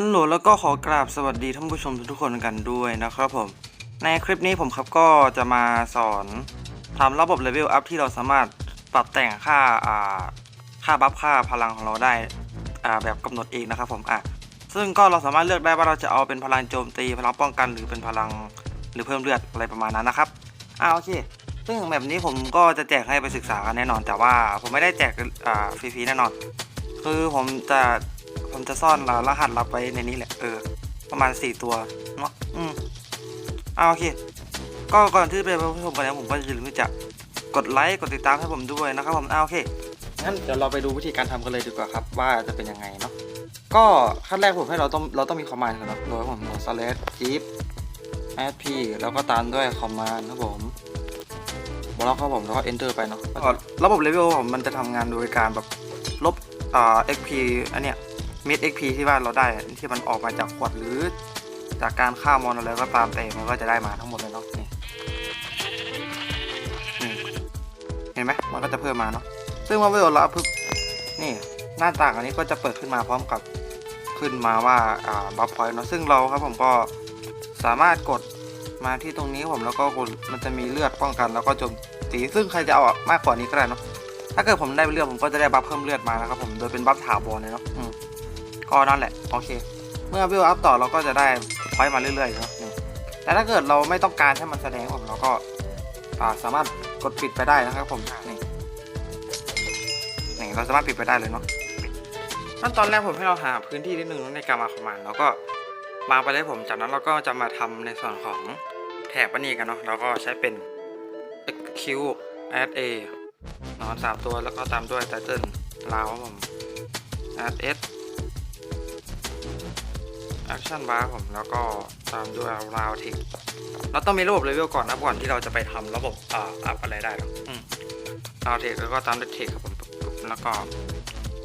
ฮัลโหลแล้วก็ขอกราบสวัสดีท่านผู้ชมทุกคนกันด้วยนะครับผม ในคลิปนี้ผมครับก็จะมาสอนทำระบบเลเวลอัพที่เราสามารถปรับแต่งค่าอ่าค่าบัฟค่าพลังของเราได้อ่าแบบกำหนดเองนะครับผมอะซึ่งก็เราสามารถเลือกได้ว่าเราจะเอาเป็นพลังโจมตีพลังป้องกันหรือเป็นพลังหรือเพิ่มเลือดอะไรประมาณนั้นนะครับอ่าโอเคซึ่งแบบนี้ผมก็จะแจกให้ไปศึกษากันแน่นอน แต่ว่าผมไม่ได้แจกอ่าฟรีๆแน่นอน คือผมจะ ผมจะซ่อนรหัสลับไว้ในนี้แหละ เออ ประมาณ 4 ตัวเนาะอืมเอาโอเค ก็ก่อนที่จะไปรับชมกันแล้ผมก็อย่าลืมที่จะกดไลค์กดติดตามให้ผมด้วยนะครับผมเอาโอเคงั้นเดี๋ยวเราไปดูวิธีการทำกันเลยดีกว่าครับ ว่าจะเป็นยังไงเนาะก็ขั้นแรกผมให้เราต้องเราต้องมีคอมมานด์ก่อนนะโดยผมสเลสจีฟแอดพีแล้วก็ตามด้วยคอมมานด์ครับผมแล้วครับผมแล้วก็ enter ไปเนาะระบบเลเวลผมมันจะทำงานโดยการแบบลบอ่า XP อันเนี้ย เม็ด XP ที่ว่าเราได้ที่มันออกมาจากขวดหรือ จากการฆ่ามอนอะไรก็ตามแต่มันก็จะได้มาทั้งหมดเลยเนาะนี่เห็นไหมมันก็จะเพิ่มมาเนาะซึ่งเมื่อเวลเราปุ๊บนี่หน้าต่างอันนี้ก็จะเปิดขึ้นมาพร้อมกับขึ้นมาว่าอ่าบัฟพอยต์เนาะซึ่งเราครับผมก็สามารถกดมาที่ตรงนี้ผมแล้วก็มันจะมีเลือดป้องกันแล้วก็โจมตีซึ่งใครจะเอามากกว่านี้ก็ได้เนาะถ้าเกิดผมได้เลือดผมก็จะได้บัฟเพิ่มเลือดมานะครับผมโดยเป็นบัฟถาวรเลยเนาะ ก็นั่นแหละ โอเค เมื่อวิวอัพต่อเราก็จะได้พอยต์มาเรื่อยๆครับนี่แต่ถ้าเกิดเราไม่ต้องการให้มันแสดงผมเราก็สามารถกดปิดไปได้นะครับผมนี่นี่เราสามารถปิดไปได้เลยเนาะขั้นตอนแรกผมให้เราหาพื้นที่นิดนึงในการมาคอมมานด์แล้วก็วาไปเลยผมจากนั้นเราก็จะมาทำในส่วนของแถบอันนี้กันเนาะเราก็ใช้เป็น xq add a นอนสามตัวแล้วก็ตามด้วย title ลาวผม add s แอคชั่นบาร์ผมแล้วก็ตามด้วยราวทิกเราต้องมีระบบเลเวลก่อนนะก่อนที่เราจะไปทำระบบอ่าอัพอะไรได้หรอกราวทิกแล้วก็ตามด้วยทิกครับผมแล้วก็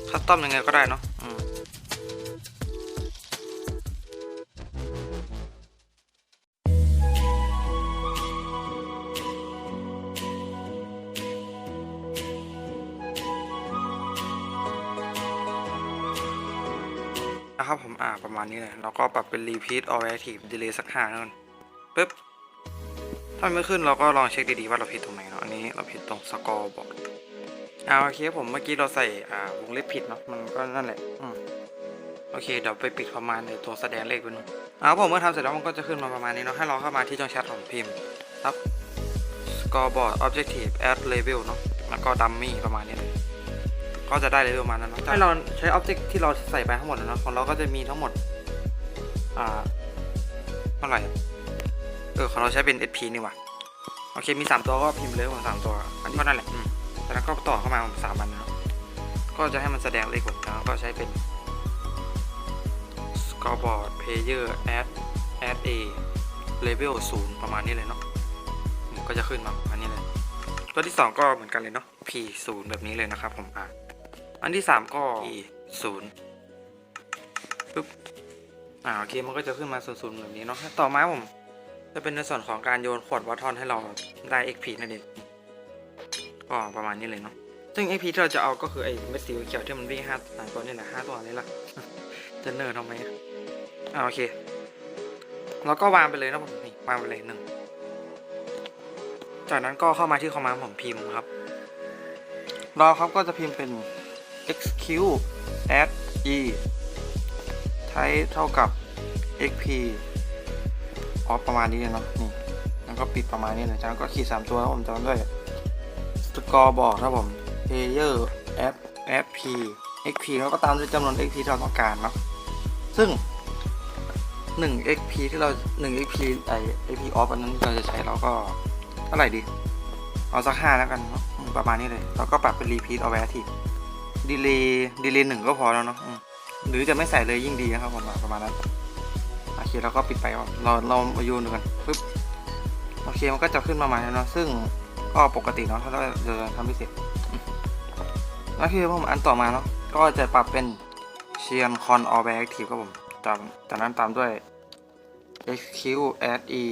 คัสตอมยังไงก็ได้เนาะ นะครับผมอ่าประมาณนี้เลยแล้วก็ปรับเป็น repeat or active delay สักห้านั่นปึ๊บถ้าไม่ขึ้นเราก็ลองเช็คดีๆว่าเราผิดตรงไหนเนาะอันนี้เราผิดตรงสกอร์บอร์ดอ่าโอเคผมเมื่อกี้เราใส่อ่าวงเล็บผิดเนาะมันก็นั่นแหละอืมโอเคเดี๋ยวไปปิดคอมมานด์ในตัวแสดงเลขไปหนึ่งอ่าผมเมื่อทำเสร็จแล้วมันก็จะขึ้นมาประมาณนี้เนาะให้เราเข้ามาที่ช่องแชทของพิมพ์ครับ scoreboard objective add level เนาะแล้วก็ dummy ประมาณนี้เลย ก็จะได้เลเวลมาแล้วเนาะให้เราใช้ object ที่เราใส่ไปทั้งหมดนะเนาะของเราก็จะมีทั้งหมด อ่าเท่าไหร่เออของเราใช้เป็น SP นี่ว่าโอเคมี 3 ตัวก็พิมพ์เลยผมสามตัว อันนี้ก็นั่นแหละอืมจากนั้นก็ต่อเข้ามาสามอันนะครับก็จะให้มันแสดงเลขผมแล้วก็ใช้เป็น scoreboard player add add a level 0ประมาณนี้เลยเนาะก็จะขึ้นมาประมาณนี้เลย ตัวที่ 2 ก็เหมือนกันเลยเนาะ p 0แบบนี้เลยนะครับผมอะ อันที่3ก็ p 0ปึ๊บอ่าโอเคมันก็จะขึ้นมา0 0แบบนี้เนาะต่อมาผม จะเป็นในส่วนของการโยนขวดวอตทอนให้เราได้ XP นั่นเองก็ประมาณนี้เลยเนาะซึ่ง XP ที่เราจะเอาก็คือไอ้เม็ดสีเขียวที่มันวิ่งห้าสามตัวนี่แหละห้าตัวนี่แหละจะเนิร์ดทำไมอะอ่าโอเคแล้วก็วางไปเลยนะผมนี่วางไปเลยหนึ่งจากนั้นก็เข้ามาที่คอมมานด์ผมพิมพ์ครับ เราครับก็จะพิมพ์เป็น xq add e ใช้เท่ากับ xp ออฟประมาณนี้เนาะนี่แล้วก็ปิดประมาณนี้เลยจากนั้นก็ขีดสามตัวแล้วผมจำด้วยสกอร์บอกครับผม player f fp xp แล้วก็ตามด้วยจำนวน xp ที่เราต้องการเนาะซึ่ง 1 xp ที่เรา 1 xp ไอ xp off อันนั้นที่เราจะใช้เราก็เท่าไหร่ดี เอาสักห้าแล้วกันเนาะประมาณนี้เลยเราก็ปรับเป็น repeat or active delay delay หนึ่งก็พอแล้วเนาะหรือจะไม่ใส่เลยยิ่งดีนะครับผมประมาณนั้นโอเคเราก็ปิดไปเราเรามาโยนดูกันปึ๊บโอเคมันก็จะขึ้นมาใหม่แล้วเนาะซึ่งก็ปกติเนาะถ้าเราจะทำพิเศษแล้วคือผมอันต่อมาเนาะก็จะปรับเป็นเชียนคอนออแอคทีฟครับผมจากจากนั้นตามด้วย xq add e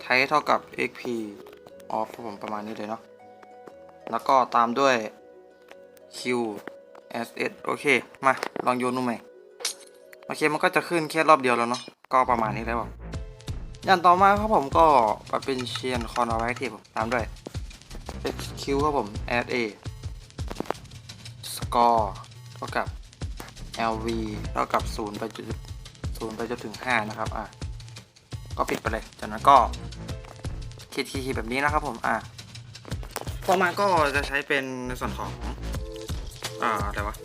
ไทเท่ากับ xp off ครับผมประมาณนี้เลยเนาะแล้วก็ตามด้วย Q S S โอเค มา ลองโยนดูใหม่ โอเค มันก็จะขึ้นแค่รอบเดียวแล้วเนาะ ก็ประมาณนี้แล้วผมอย่างต่อมาครับผมก็มาเป็นเชียนคอนเอาไว้ที่ผมตามด้วย XQ ครับผม add A score เท่ากับ LV เท่ากับ 0 ไปจุด0ไปจนถึง 5 นะครับ อะ ก็ปิดไปเลย จากนั้นก็คีดคีดแบบนี้นะครับผม อะ ต่อมาก็จะใช้เป็นในส่วนของ อ่าอะไรวะ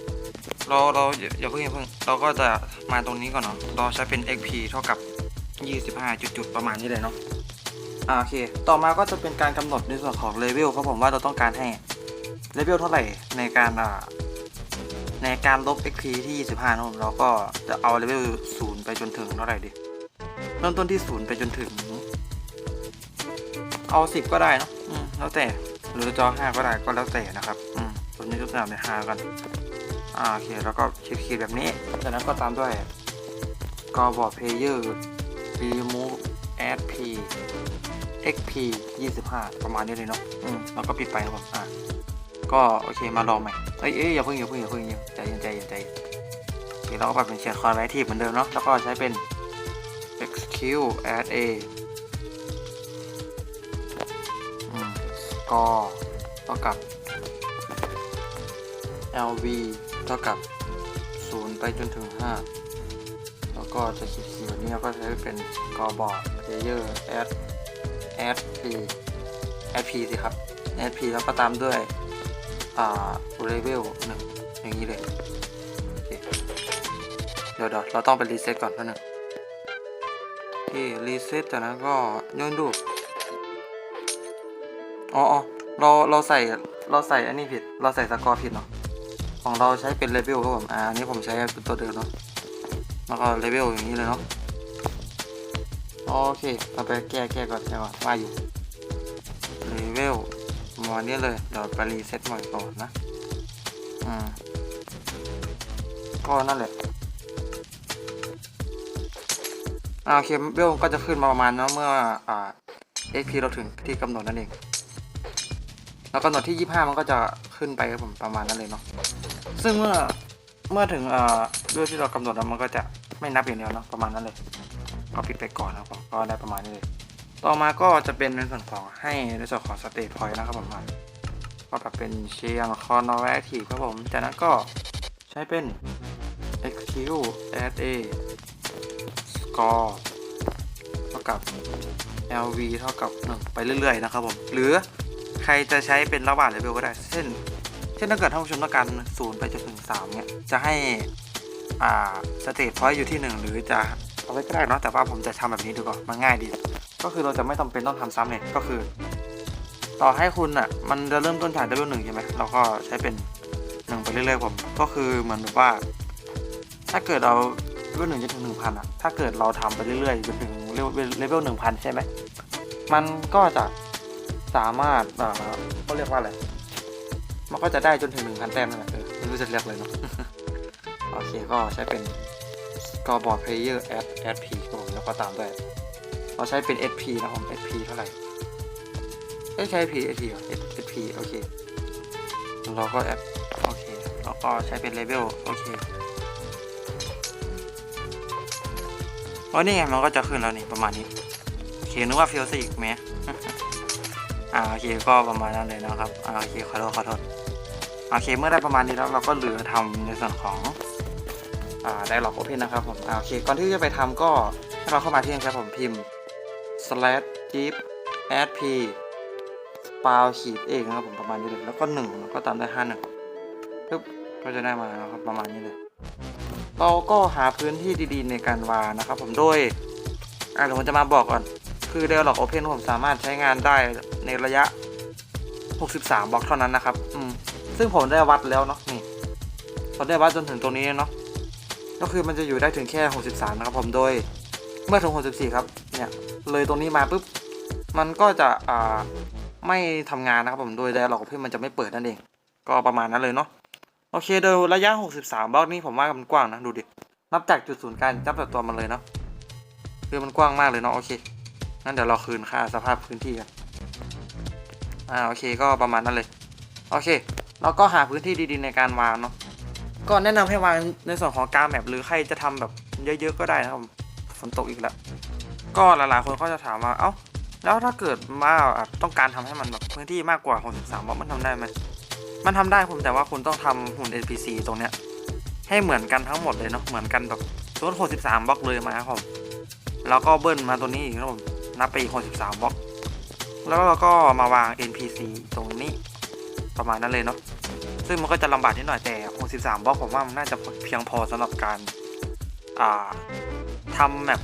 เราเราอย่าเพิ่งอย่าเพิ่งเราก็จะมาตรงนี้ก่อนเนาะเราใช้เป็น xp เท่ากับ 25 จุดจุดๆประมาณนี้เลยเนาะอ่าโอเค ต่อมาก็จะเป็นการกำหนดในส่วนของเลเวลครับผมว่าเราต้องการให้เลเวลเท่าไหร่ในการอ่าในการลบ xp ที่ 25นะผมเราก็จะเอาเลเวล0ไปจนถึงเท่าไหร่ดีเริ่มต้นที่ 0 ไปจนถึง เอา 10 ก็ได้เนอะแล้วแต่หรือจะเอา5ก็ได้ก็แล้วแต่นะครับ อืม ผมจะยกตัวอย่างเป็น5กันอ่าโอเคแล้วก็ขีดๆแบบนี้ จากนั้นก็ตามด้วยกอบอร์ดเพลเยอร์ remove add p xp 25 ประมาณนี้เลยเนาะอืมแล้วก็ปิดไปครับผมอ่าก็โอเคมาลองใหม่เอ้ยเอ้ยอย่าเพิ่งอย่าเพิ่งอย่าเพิ่งอย่าใจเย็นใจเย็นใจเย็นโอเคเราก็ปรับเป็นเชียร์คอร์ไลทีเหมือนเดิมเนาะแล้วก็ใช้เป็น xq add a อืม score เท่ากับ lv เท่ากับ 0 ไปจนถึง 5 แล้วก็จะขีดขีดแบบนี้ก็ใช้เป็นกอบอร์ด player add add p add p สิครับ add p แล้วก็ตามด้วย อ่า level หนึ่งอย่างนี้เลย เดี๋ยวเดี๋ยวเราต้องไปรีเซ็ตก่อนแป๊บนึงโอเครีเซ็ตจากนั้นก็โยนดูอ๋ออ๋อเราเราใส่เราใส่อันนี้ผิด เราใส่สกอร์ผิดเนาะ ของเราใช้เป็นเลเวลครับผมอ่าอันนี้ผมใช้เป็นตัวเดิมเนาะแล้วก็เลเวลอย่างนี้เลยเนาะโอเคเราไปแก้แก้ก่อนใช่ไหมว่าอยู่เลเวลมาณนี้เลยเดี๋ยวไปรีเซ็ตใหม่ก่อนนะอืมก็นั่นแหละอ่าโอเคเวลก็จะขึ้นมาประมาณเนาะเมื่ออ่า XP เราถึงที่กำหนดนั่นเอง แล้วกำหนดที่ 25 มันก็จะขึ้นไปครับผมประมาณนั้นเลยเนาะซึ่งเมื่อเมื่อถึงเอ่อด้วยที่เรากำหนดแล้วมันก็จะไม่นับอย่างเดียวเนาะประมาณนั้นเลยก็ปิดไปก่อนนะครับผมก็ได้ประมาณนี้เลย ต่อมาก็จะเป็นในส่วนของให้ในส่วนของสเตทพอยต์นะครับผมก็แบบเป็นเชียงคอนอแวทีครับผมจากนั้นก็ใช้เป็น xqsa score เท่ากับ lv เท่ากับ1ไปเรื่อยๆนะครับผมหรือ ใครจะใช้เป็นระหว่างเลเวลก็ได้ เช่น เช่นถ้าเกิดท่านผู้ชมต้องการศูนย์ไปจนถึงสามเนี่ยจะให้อ่าสเตทพอยต์อยู่ที่หนึ่งหรือจะเอาไว้ก็ได้เนาะแต่ว่าผมจะทำแบบนี้ดีกว่ามันง่ายดี ก็คือเราจะไม่จำเป็นต้องทำซ้ำเนี่ยก็คือ ต่อให้คุณอะมันจะเริ่มต้นจากเลเวลหนึ่งใช่ไหมเราก็ใช้เป็นหนึ่งไปเรื่อยๆผมก็คือเหมือนแบบว่า ถ้าเกิดเราเลเวลหนึ่งจนถึงหนึ่งพันอะถ้าเกิดเราทำไปเรื่อยๆจนถึงเลเวลหนึ่งพันใช่ไหมมันก็จะ สามารถเขาเรียกว่าอะไร มันก็จะได้จนถึง1,000แต้มนั่นแหละเออไม่รู้จะเรียกเลยเนาะโอเคก็ใช้เป็น scoreboard player add add p ครับผมแล้วก็ตามด้วยเราใช้เป็น sp นะครับผม sp เท่าไหร่เอ้ใช้ p sp เหรอ sp โอเคเราก็ add โอเคแล้วก็ใช้เป็น level โอเคอ๋อนี่ไงมันก็จะขึ้นแล้วนี่ประมาณนี้โอเคนึกว่าฟิลซิกไหม อ่าโอเคก็ประมาณนั้นเลยนะครับอ่าโอเคขอโทษขอโทษโอเคเมื่อได้ประมาณนี้แล้วเราก็เหลือทำในส่วนของอ่าได้หลอกโอเพนนะครับผมอ่าโอเคก่อนที่จะไปทำก็ให้เราเข้ามาที่นี่ครับผมพิมพ์ slash jeep add p ปาวขีดเองนะครับผมประมาณนี้เลยแล้วก็หนึ่งแล้วก็ตามด้วยห้าหนึ่งปึ๊บก็จะได้มานะครับประมาณนี้เลย เราก็หาพื้นที่ดีๆในการวางนะครับผมโดยอ่าเดี๋ยวผมจะมาบอกก่อน คือ d e v l o p Open ผมสามารถใช้งานได้ในระยะ 63บล็อกเท่านั้นนะครับ อืม ซึ่งผมได้วัดแล้วเนาะ นี่ ผมได้วัดจนถึงตรงนี้เนาะ ก็คือมันจะอยู่ได้ถึงแค่ 63 นะครับผมโดย เมื่อถึง 64 ครับ เนี่ย เลยตรงนี้มาปุ๊บ มันก็จะ อ่า ไม่ทำงานนะครับผม โดย d e v l o p Open มันจะไม่เปิดนั่นเอง ก็ประมาณนั้นเลยเนาะ โอเค โดยระยะ 63บล็อกนี้ผมว่ามันกว้างนะ ดูดิ นับจากจุดศูนย์กลางนับจากตัวมันเลยเนาะ คือมันกว้างมากเลยเนาะ โอเค งั้นเดี๋ยวเราคืนค่าสภาพพื้นที่กันอ่าโอเคก็ประมาณนั้นเลย โอเคแล้วก็หาพื้นที่ดีๆในการวางเนาะก็แนะนำให้วางในส่วนของกางแมปหรือใครจะทำแบบเยอะๆก็ได้นะครับฝนตกอีกแล้วก็หลายๆคนก็จะถามว่าเอ้าแล้วถ้าเกิดว่าต้องการทำให้มันแบบพื้นที่มากกว่า63บล็อกมันทำได้ไหมมันทำได้ผมแต่ว่าคุณต้องทำหุ่น NPC ตรงเนี้ยให้เหมือนกันทั้งหมดเลยเนาะเหมือนกันแบบส่วน63บล็อกเลยมาครับผมแล้วก็เบิ้ลมาตัวนี้อีกครับผม นับไปอีก63บล็อก แล้วเราก็มาวาง NPC ตรงนี้ประมาณนั้นเลยเนาะ ซึ่งมันก็จะลำบากนิดหน่อยแต่ 63บล็อกผมว่ามันน่าจะเพียงพอสำหรับการอ่าทำแบบ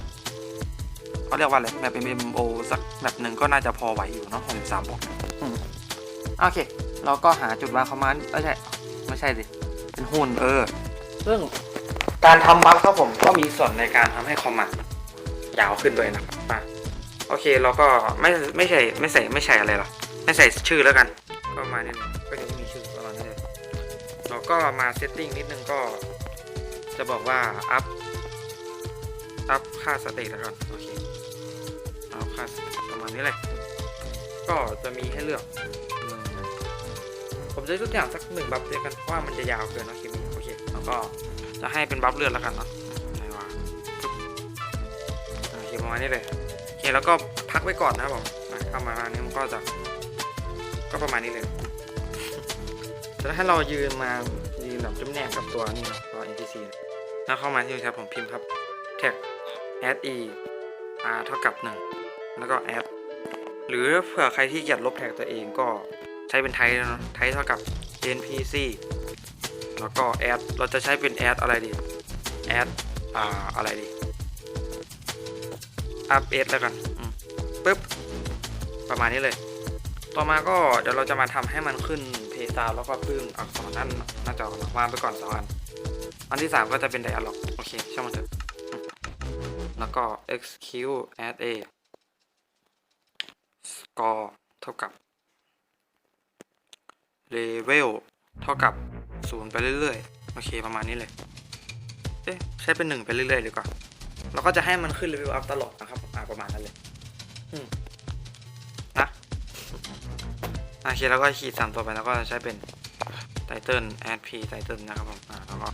เขาเรียกว่าอะไรแบบ MMO สักแบบหนึ่งก็น่าจะพอไหวอยู่เนาะ63บล็อกอืมโอเค เราก็หาจุดวางคอมมานด์ไม่ใช่ไม่ใช่สิเป็นหุ่นเออ ซึ่งการทำบัฟครับผมก็มีส่วนในการทำให้คอมมานด์ยาวขึ้นด้วยนะครับอะ โอเคเราก็ไม่ไม่ใช่ไม่ใส่ไม่ใช่อะไรหรอกไม่ใส่ชื่อแล้วกัน ก็มาณนี้เลยก็ยังไม่มีชื่อประมาณนี้เลยเราก็มาเซตติ้งนิดนึงก็ จะบอกว่าอัพอัพค่าสเตตแล้วกันโอเคเอาค่ะประมาณนี้เลยก็จะมีให้เลือก ผมจะทุกอย่างสักหนึ่งบัฟเดียวกันเพราะว่ามันจะยาวเกินนะคลิปนี้โอเคแล้วก็จะให้เป็นบัฟเลือดแล้วกันเนาะไหนวะโอเคประมาณนี้เลย แล้วก็พักไว้ก่อนนะครับผมเข้ามาอันนี้มันก็จะก็ประมาณนี้เลยจะให้เรายืนมายืนแบบจุ่มแนกกับตัวนี่นะตัว NPC แล้วเข้ามาที่นี่ครับผมพิมพ์ครับ tag add e r เท่ากับ1แล้วก็ add หรือเผื่อใครที่เกียจลบแท็กตัวเองก็ใช้เป็นไทป์นะไทป์เท่ากับ npc แล้วก็ add เราจะใช้เป็น add อะไรดี add อ่าอะไรดี up s แล้วกันปึ๊บ ประมาณนี้เลย ต่อมาก็เดี๋ยวเราจะมาทำให้มันขึ้นเพซาวแล้วก็พึ่งอักษรด้านหน้าจอก่อนวางไปก่อนสองอัน อันที่ 3 ก็จะเป็น dialog โอเคช่างมันเถอะแล้วก็ execute add a score เท่ากับ level เท่ากับ0ไปเรื่อยๆ โอเคประมาณนี้เลย เอ๊ะ ใช้เป็น1ไปเรื่อยๆดีกว่า เราก็จะให้มันขึ้น level up ตลอดนะครับอ่าประมาณนั้นเลยอืมนะโอเคแล้วก็ขีดสามตัวไปแล้วก็ใช้เป็น title add p title นะครับผมอ่าแล้วก็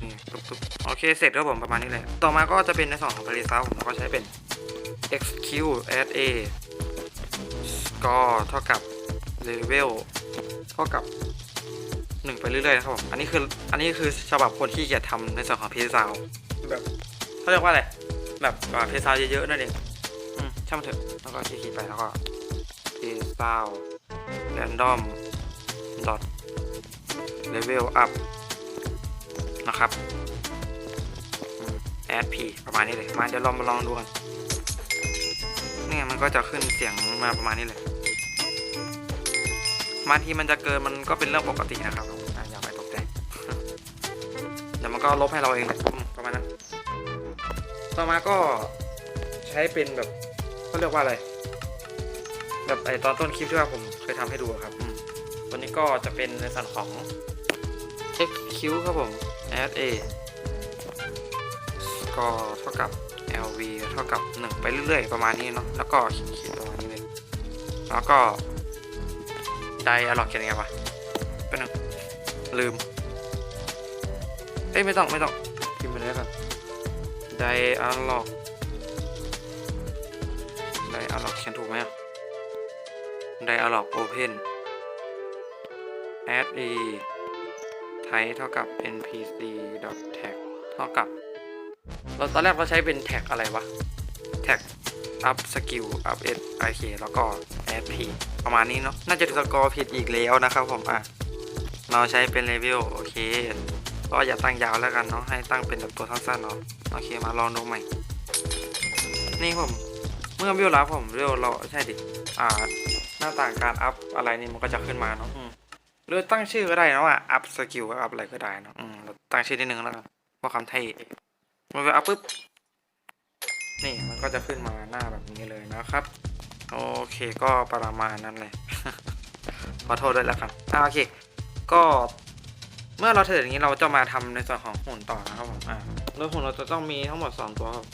นี่ตุ๊บตุ๊บโอเคเสร็จครับผมประมาณนี้เลย ต่อมาก็จะเป็นในส่วนของ result ผมก็ใช้เป็น execute add a score เท่ากับ level เท่ากับ 1ไปเรื่อยๆนะครับผมอันนี้คืออันนี้คือฉบับคนที่เกียจทำในส่วนของ result แบบเขาเรียกว่าอะไรแบบเพซาวเยอะๆนั่นเองอืมช่างมันเถอะแล้วก็คลิกๆไปแล้วก็ result random dot level up นะครับอืม add p ประมาณนี้เลยมาเดี๋ยวเรามาลองดูกันนี่ไงมันก็จะขึ้นเสียงมาประมาณนี้เลย บางทีมันจะเกินมันก็เป็นเรื่องปกตินะครับผมอย่าไปตกใจเดี๋ยวมันก็ลบให้เราเองแหละประมาณนั้นต่อมาก็ใช้เป็นแบบเขาเรียกว่าอะไร แบบไอตอนต้นคลิปที่ว่าผมเคยทำให้ดูครับวันนี้ก็จะเป็นในส่วนของ xq ครับผม add a score เท่ากับ lv เท่ากับ 1 ไปเรื่อยๆ ประมาณนี้เนาะแล้วก็ขีดประมาณนี้เลยแล้วก็ dialog เขียนยังไงวะเป็นหนึ่งลืม เอ้ยไม่ต้องไม่ต้องพิมพ์ไปเลยแล้วกัน dialog dialog เขียนถูกไหมอะ dialog open add e ไทเท่ากับ npc tag เท่ากับ เราตอนแรกเราใช้เป็นแท็กอะไรวะ แท็ก up skill up s ik แล้วก็ add p ประมาณนี้เนาะน่าจะสกอร์ผิดอีกแล้วนะครับผมอะเราใช้เป็น level โอเคก็อย่าตั้งยาวแล้วกันเนาะให้ตั้งเป็นแบบตัวสั้นๆเนาะโอเคมาลองดูใหม่ นี่ผมเมื่อวิวรับผมวิวเราใช่ดิอ่าหน้าต่างการอัพอะไรนี่มันก็จะขึ้นมาเนาะอืมหรือตั้งชื่อก็ได้นะว่า up skill ก็อัพอะไรก็ได้เนอะอืมเราตั้งชื่อนิดนึงแล้วกันว่าคำไทยมันไปอัพปุ๊บ นี่มันก็จะขึ้นมาหน้าแบบนี้เลยนะครับ โอเคก็ประมาณนั้นเลย ขอโทษด้วยแล้วครับอ่าโอเค ก็เมื่อเราเสร็จอย่างนี้เราจะมาทำในส่วนของหุ่นต่อนะครับผมอ่าโดยหุ่นเราจะต้องมีทั้งหมด 2 ตัวครับ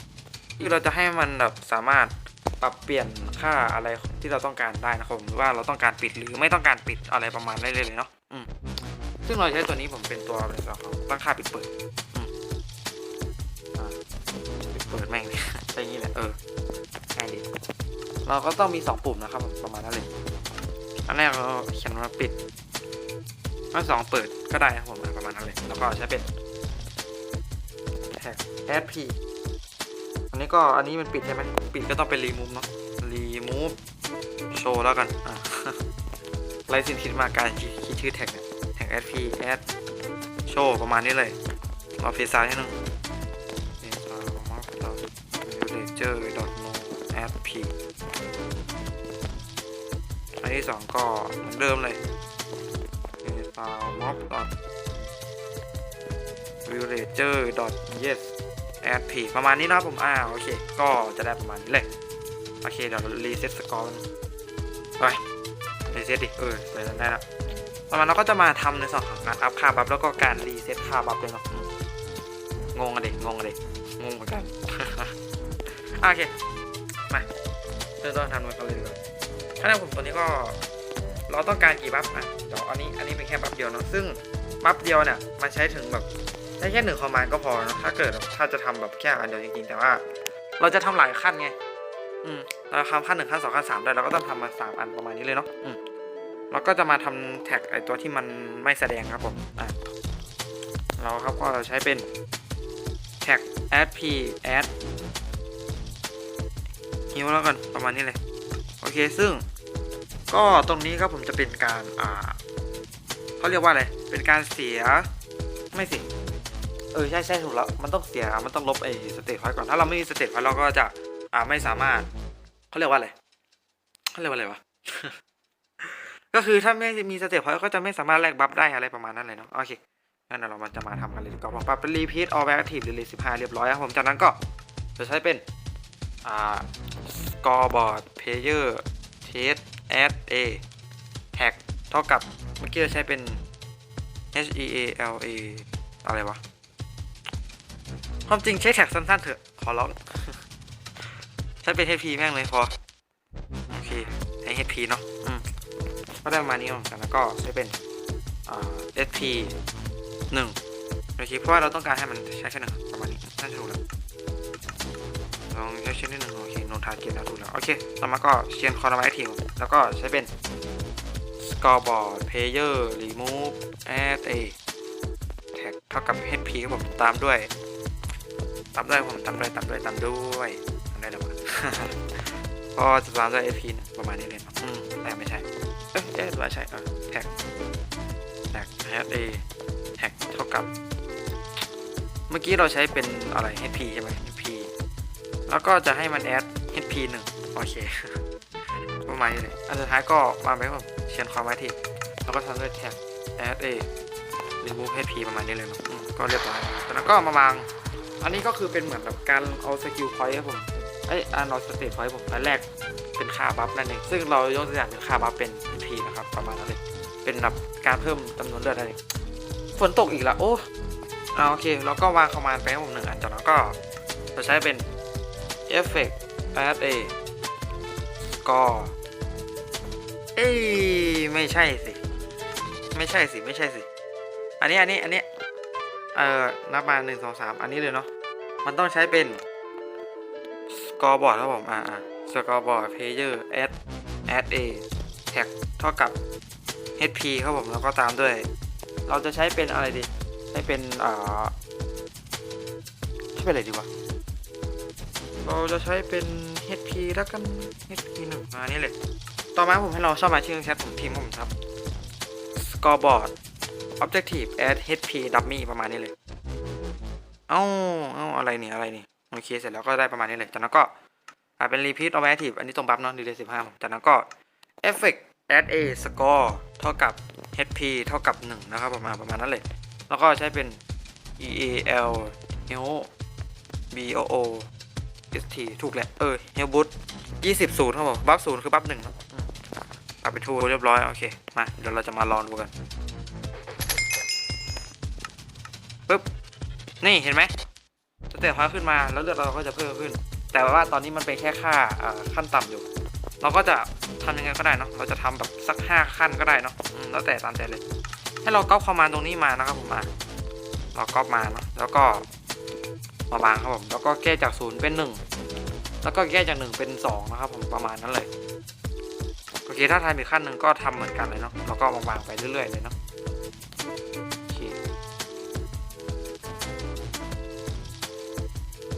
ที่เราจะให้มันแบบสามารถปรับเปลี่ยนค่าอะไรที่เราต้องการได้นะครับว่าเราต้องการปิดหรือไม่ต้องการปิดอะไรประมาณนั้เลยเนาะอืมซึ่งเราใช้ตัวนี้ผมเป็นตัวในส่วนของตั้งค่าปิดเปิดอืมอ่าปิดเปิดแม่งใช่อย่างนี้แหละ เออ ง่ายดี เราก็ต้องมีสองปุ่มนะครับผมประมาณนั้นเลย อันแรกเราเขียนว่าปิด อันสองเปิดก็ได้นะครับผมอะประมาณนั้นเลย แล้วก็ใช้เป็นแท็ก add p อันนี้ก็อันนี้มันปิดใช่ไหมปิดก็ต้องเป็น remove เนาะ remove show แล้วกันอะไรสินคิดมาการคิดคิดชื่อแท็กเนี่ยแท็ก add p add show ประมาณนี้เลย เราเพจซ้ายให้หนึ่ง villager no add p อันที่สองก็เหมือนเดิมเลย mob villager yes add p ประมาณนี้นะครับผม อ่า โอเค ก็จะได้ประมาณนี้เลย โอเค เดี๋ยวรีเซ็ตสกอร์ไปรีเซ็ตดิ เออเลยได้แล้วประมาณเราก็จะมาทำในส่วนของการอัพค่าบัฟแล้วก็การรีเซ็ตค่าบัฟเลยเนาะงงอะเด็กงงอะเด็กงงเหมือนกัน โอเค มาเริ่มต้นทำมันกันเลยดีกว่าถ้าในผมตัวนี้ก็เราต้องการกี่บัฟอะเดี๋ยวอันนี้อันนี้เป็นแค่บัฟเดียวเนาะซึ่งบัฟเดียวเนี่ยมันใช้ถึงแบบใช้แค่หนึ่งคอมมานด์ก็พอเนอะถ้าเกิดถ้าจะทำแบบแค่อันเดียวจริงๆแต่ว่า เราจะทำหลายขั้นไงอืมเราทำขั้นหนึ่งขั้นสองขั้นสามได้เราก็ต้องทำมาสามอันประมาณนี้เลยเนาะอืมเราก็จะมาทำแท็กไอตัวที่มันไม่แสดงครับผมอะเราครับก็ใช้เป็นแท็ก add p add ฮิวแล้วกันประมาณนี้เลย โอเคซึ่งก็ตรงนี้ครับผมจะเป็นการอ่าเขาเรียกว่าอะไร เป็นการเสียไม่สิ เออใช่ใช่ถูกแล้ว มันต้องเสียมันต้องลบไอ้สเตตพอยต์ก่อน ถ้าเราไม่มีสเตตพอยต์เราก็จะอ่าไม่สามารถเขาเรียกว่าอะไรเขาเรียกว่าอะไรวะก็คือถ้าไม่มีสเตตพอยต์ก็จะไม่สามารถแลกบัฟได้อะไรประมาณนั้นเลยเนาะโอเคงั้นเดี๋ยวเรามาจะมาทำกันเลยดีกว่าผมปรับเป็นรีพีทออ l แ a คทีฟหรือรีสิบห้าเรียบร้อยครับผมจากนั้นก็จะใช้เป็นอ่า scoreboard player test add a hack เท่ากับเมื่อกี้เราใช้เป็น h e a l a อะไรวะ ความจริงใช้แท็กสั้นๆเถอะ ขอร้องใช้เป็น HP แม่งเลยพอ โอเค ใช้ HP เนาะอืมก็ได้ประมาณนี้เหมือนกันแล้วก็ใช้เป็นอ่า SP หนึ่งโอเคเพราะว่าเราต้องการให้มันใช้แค่หนึ่งประมาณนี้น่าจะถูกแล้ว ลองใช้เช่นหนึ่งโอเคโนทาเกตแล้วถูกแล้วโอเคต่อมาก็เชียนคอร์ดไมทีแล้วก็ใช้เป็น scoreboard player remove add a tag เท่ากับ HP ครับผมตามด้วย ตามด้วยผมตามด้วยตามด้วยตามด้วยทำได้แล้ววะก็จะตามด้วย SP นะประมาณนี้เลยนอะอืมแต่ไม่ใช่ เอ้ยเอ๊ะหรือว่าใช่เออแท็กแท็ก add a แท็กเท่ากับ เมื่อกี้เราใช้เป็นอะไร HP ใช่ไหม แล้วก็จะให้มัน add HP หนึ่งโอเค ประมาณนี้เลยอันสุดท้ายก็วางไปผมเชียนความไว้ทีแล้วก็ทำด้วยแท็ก add a remove HP ประมาณนี้เลยเนอะก็เรียบร้อยจากนั้นก็มาวาง อันนี้ก็คือเป็นเหมือนแบบการเอาสกิลพอยต์ครับผมไอ้อันเอสเตตพอยต์ผมอันแรกเป็นค่าบัฟนั่นเอง ซึ่งเรายกตัวอย่างเป็นค่าบัฟเป็น HP นะครับประมาณนั้นเลย เป็นแบบการเพิ่มจำนวนเลือดนั่นเองฝนตกอีกละโอ้เอาโอเค แล้วก็วางคอมมานด์ไปให้ผมหนึ่งอันจากนั้นก็จะใช้เป็น effect add a score เอ้ยไม่ใช่สิ ไม่ใช่สิ ไม่ใช่สิ อันนี้ อันนี้ อันนี้ เอ่อ นับมาหนึ่งสองสามอันนี้เลยเนาะ มันต้องใช้เป็น scoreboard ครับผม อ่าอ่า scoreboard player add add a tag เท่ากับ HP ครับผม แล้วก็ตามด้วย เราจะใช้เป็นอะไรดีใช้เป็น อ่าใช้เป็นอะไรดีวะ เราจะใช้เป็น HP แล้วกัน HP หนึ่งอันนี้เลย ต่อมาผมให้เราชอบมาชื่อแชทผมพิมผมครับ scoreboard objective add HP dummy ประมาณนี้เลย เอ้า เอ้า อะไรเนี่ย อะไรนี่โอเค เสร็จแล้วก็ได้ประมาณนี้เลย จากนั้นก็อ่าเป็น repeat objective อันนี้ตรงบัฟเนาะ delay 15ผมจากนั้นก็ effect add a score เท่ากับ HP เท่ากับ 1 นะครับประมาณประมาณนั้นเลย แล้วก็ใช้เป็น e a l NO BOO s t ถูกแหละ เออ h e l b o o t 20ศูนย์ครับผมบัฟศูนย์คือบัฟหนึ่งเนอะอืมเอาไปทูเรียบร้อย โอเค มา เดี๋ยวเราจะมาลองดูกันปึ๊บ นี่เห็นไหมสเตตพอยต์ขึ้นมาแล้วเลือดเราก็จะเพิ่มขึ้น แต่ว่าตอนนี้มันเป็นแค่ค่าขั้นต่ำอยู่ เราก็จะทำยังไงก็ได้เนาะเราจะทำแบบสักห้าขั้นก็ได้เนาะแล้วแต่ตามใจเลย ให้เราก๊อปคอมมานตรงนี้มานะครับผมมา เราก๊อปมาเนาะแล้วก็ มาวางครับผมแล้วก็แก้จากศูนย์เป็นหนึ่งแล้วก็แก้จากหนึ่งเป็นสองนะครับผมประมาณนั้นเลยโอเคถ้าทำอีกขั้นหนึ่งก็ทำเหมือนกันเลยเนาะแล้วก็มาวางไปเรื่อยๆเลยเนาะโอเค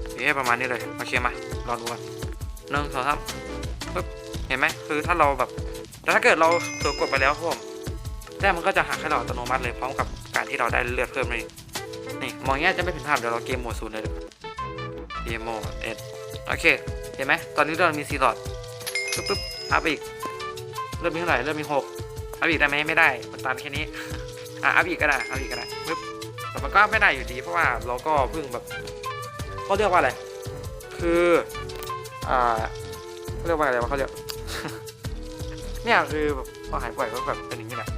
โอเคประมาณนี้เลยโอเคมาลองดูกันหนึ่งสองสามปึ๊บเห็นไหมคือถ้าเราแบบแต่ถ้าเกิดเราเผลอกดไปแล้วครับผมแต้มมันก็จะหักให้เราอัตโนมัติเลยพร้อมกับการที่เราได้เลือดเพิ่มเลยนี่ มองอย่างเงี้ยจะไม่ผิดพลาดเดี๋ยวเราเกมโหมดศูนย์เลยดีกว่าเกมโหมดเอ็ดโอเค เห็นไหมตอนนี้เรามีซีลอดปึ๊บปึ๊บอัพอีก เริ่มมีเท่าไหร่เริ่มมีหกอัพอีกได้ไหมไม่ได้มันตันแค่นี้อะอัพอีกก็ได้อัพอีกก็ได้ปึ๊บแต่มันก็ไม่ได้อยู่ดี เพราะว่าเราก็เพิ่งแบบเขาเรียกว่าอะไร คืออ่าเขาเรียกว่าอะไรวะเขาเรียกเนี่ยคือแบบพอหายป่วยก็แบบเป็นอย่างนี้แหละ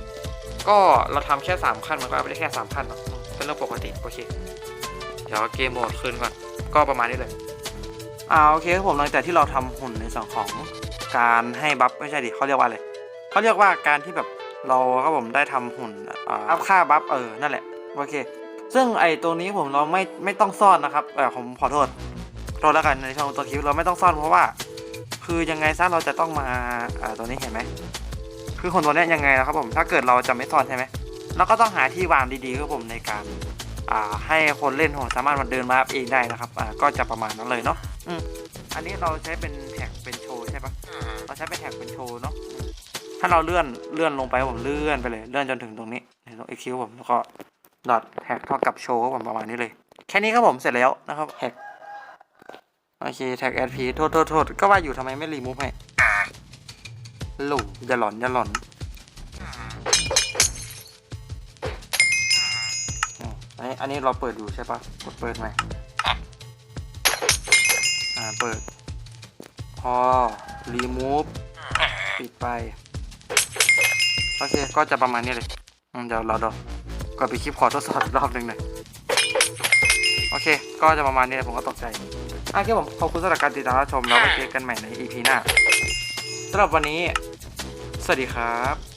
ก็เราทำแค่3ขั้นมันก็ไม่ได้แค่3ขั้นเนาะอืม เป็นเรื่องปกติโอเค เดี๋ยวเกมโหมดขึ้นก่อนก็ประมาณนี้เลยอ่าโอเคครับผมหลังจากที่เราทำหุ่นในส่วนของการให้บัฟไม่ใช่ดิเขาเรียกว่าอะไรเขาเรียกว่าการที่แบบเราครับผมได้ทำหุ่นอัพค่าบัฟเออนั่นแหละโอเค ซึ่งไอตัวนี้ผมเราไม่ไม่ต้องซ่อนนะครับเออผมขอโทษโทษแล้วกันในช่องตัวคลิปเราไม่ต้องซ่อนเพราะว่า คือยังไงซะเราจะต้องมาอ่าตัวนี้เห็นไหมคือคนตัวนี้ยยังไงนะครับผมถ้าเกิดเราจะไม่ซ่อนใช่ไหม เราก็ต้องหาที่วางดีๆครับผมในการอ่าให้คนเล่นผมสามารถมาเดินมาอัพเองได้นะครับอ่าก็จะประมาณนั้นเลยเนาะอืมอันนี้เราใช้เป็นแท็กเป็นโชว์ใช่ปะเราใช้เป็นแท็กเป็นโชว์เนาะอืมถ้าเราเลื่อนเลื่อนลงไปผมเลื่อนไปเลยเลื่อนจนถึงตรงนี้ตรง EQ ผมแล้วก็ดอทแท็กเท่ากับโชว์ครับผมประมาณนี้เลย แค่นี้ครับผมเสร็จแล้วนะครับแท็กโอเคแท็กแอดพีโทษโทษโทษก็ว่าอยู่ทำไมไม่รีมูฟให้หลูอย่าหลอนอย่าหลอน นนี้อันนี้เราเปิดอยู่ใช่ปะกดเปิดไหมอ่าเปิด พอรีมูฟปิดไป โอเค ก็จะประมาณนี้เลยเดี๋ยวเราดก็ไปคลิปขอทดสอบอีกรอบหนึ่งหน่อยโอเค ก็จะประมาณนี้เลยผมก็ตกใจโอเคผมขอบคุณสำหรับการติดตามรับชมแล้วไปเจอกันใหม่ใน EP หน้าสำหรับวันนี้ สวัสดีครับ